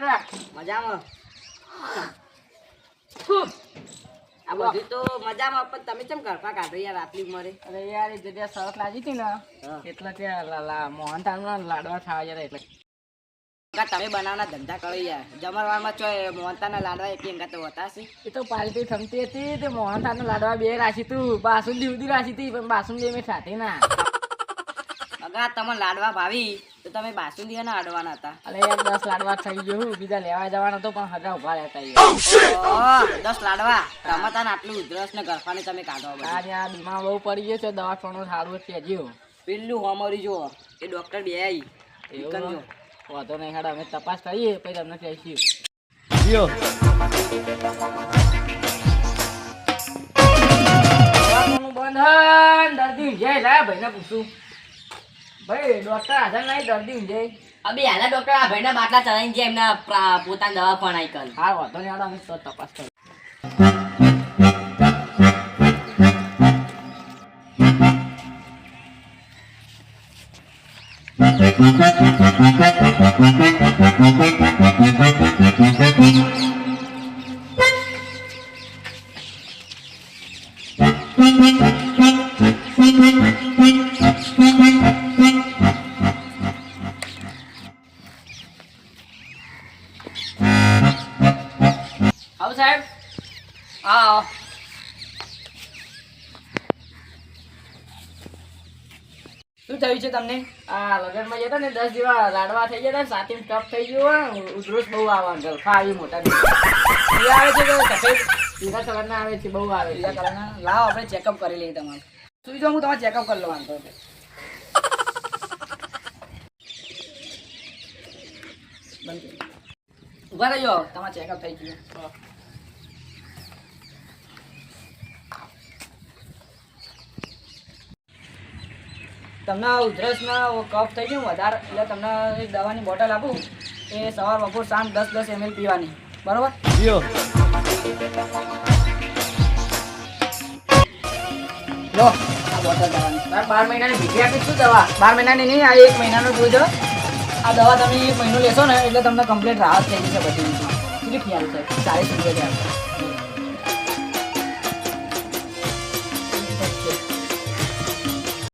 કાકા મજામાં આ બધું તો મજામાં પણ તમે કેમ ઘરપા કાઢો યાર આટલી ઉંમરે? અરે યાર એ જગ્યા સરસ લાગી હતી ને. એટલે ત્યાં લા- લા- લાડવા ખાવા જતા એટલે. તમે બનાવના ધંધા કરો યાર. જમણવારમાં ચોય મોહનતાના લાડવા એક અંગા તો હોતા છે એ તો પાર્ટી થમતી હતી તે મોહનથાળના લાડવા બે રાખી તું. બાસુંદી સુધી રાખી હતી પણ બાસુંદી મેં સાથે ના. અગા તમે લાડવા ભાવી. તો તમે બાસુંદી ના અડવાના હતા. અરે યાર દસ લાડવા થઈ ગયું બીજા લેવા જવાના તો પણ હજા ઊભા રહેતા દસ લાડવા. રમતા આટલું ઉધરસ ને ગરફાને તમે કાઢો આ. બીમાર બહુ પડી ગયો છે દવાખાનું સારું છે હજુ પેલું હોમરી જુઓ. એ ડોક્ટર બે આવી એવું વાંધો નહીં હાડા અમે તપાસ કરીએ પછી તમને કહીશું. દવાખાનું બંધ હે ને દર્દી ઊંઝાય લાય ભાઈને પૂછું. ભાઈ ડોક્ટર હાજર નહીં દર્દી ઊંઝાય અબે હાલા ડોક્ટર આ ભાઈના બાટલા ચડાઈને ગયા એમના પોતાની દવા પણ આઈ કર. હા વાંધો નહીં હાડા અમે તો તપાસ કરીએ આવો. સાહેબ શું થયું છે તમને? આ લગનમાં જતા ને દસ જેવા લાડવા થઈ ગયા સાથે ટપ થઈ ગયો ઉધરસ બહુ આવે ગલખા આવી મોટા એ આવે છે કે સફેદ? પીળા કલરના આવે છે બહુ આવે છે. કલર ના લાવો આપણે ચેકઅપ કરી લઈએ તમારે. શું જાઓ હું તમારે ચેકઅપ કરી લઉં વાંધો. બંધ. ઊભા રહેજો તમારે ચેકઅપ થઈ ગયું. તમને ઉધરસના કફ થઈ ગયું વધારે એટલે તમને એક દવાની બોટલ આપું. એ સવાર બપોર સાંજ દસ દસ એમએલ પીવાની. બરોબર? લો આ બોટલ દવાની. બાર મહિનાની ભીખી આપી શું દવા? બાર મહિનાની નહીં આ એક મહિનાનો જોજો આ દવા તમે એક મહિનો લેશો ને એટલે તમને કમ્પ્લીટ રાહત થઈ જશે બધી રીતના કેટલી ખ્યાલ છે? ચાલીસ રૂપિયા